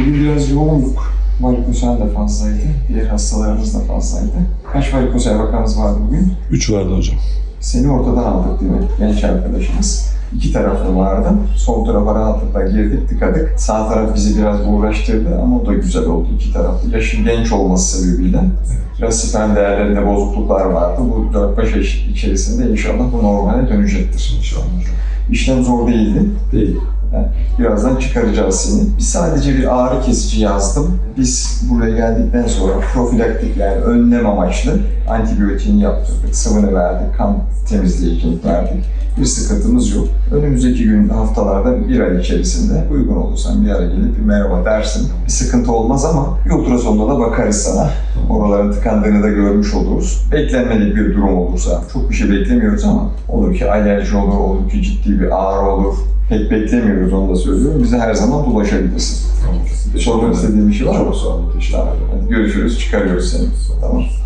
Bugün biraz yoğunduk. Varikosel de fazlaydı. Diğer hastalarımız da fazlaydı. Kaç varikosel vakamız vardı bugün? 3 vardı hocam. Seni ortadan aldık değil mi? Genç arkadaşımız. İki taraflı vardı. Sol tarafa rahatlıkla girdik, tıkadık. Sağ taraf bizi biraz uğraştırdı ama o da güzel oldu. İki taraflı. Yaşın genç olması sebebiyle. Biraz sperm değerlerinde bozukluklar vardı. Bu 4-5 yaş içerisinde inşallah bu normale dönecektir. İnşallah. İşlem zor değildi. Değil. Birazdan çıkaracağız seni. Biz sadece bir ağrı kesici yazdım. Biz buraya geldikten sonra profilaktik yani önlem amaçlı antibiyotiğini yaptırdık, sıvını verdik, kan temizleyicini verdik. Bir sıkıntımız yok. Önümüzdeki gün haftalarda bir ay içerisinde uygun olursan bir ara gelip bir merhaba dersin. Bir sıkıntı olmaz ama bir ultrasonda da bakarız sana. Oraların tıkandığını da görmüş oluruz. Beklenmedik bir durum olursa, çok bir şey beklemiyoruz ama olur ki alerji olur, olur ki ciddi bir ağrı olur. Pek beklemiyoruz onu da söylüyorum. Bize her zaman ulaşabilirsin. Sormak ederim. istediğin bir şey var mı? Çok sağ olun. Teşekkür ederim. Görüşürüz. Çıkarıyoruz seni. Tamam.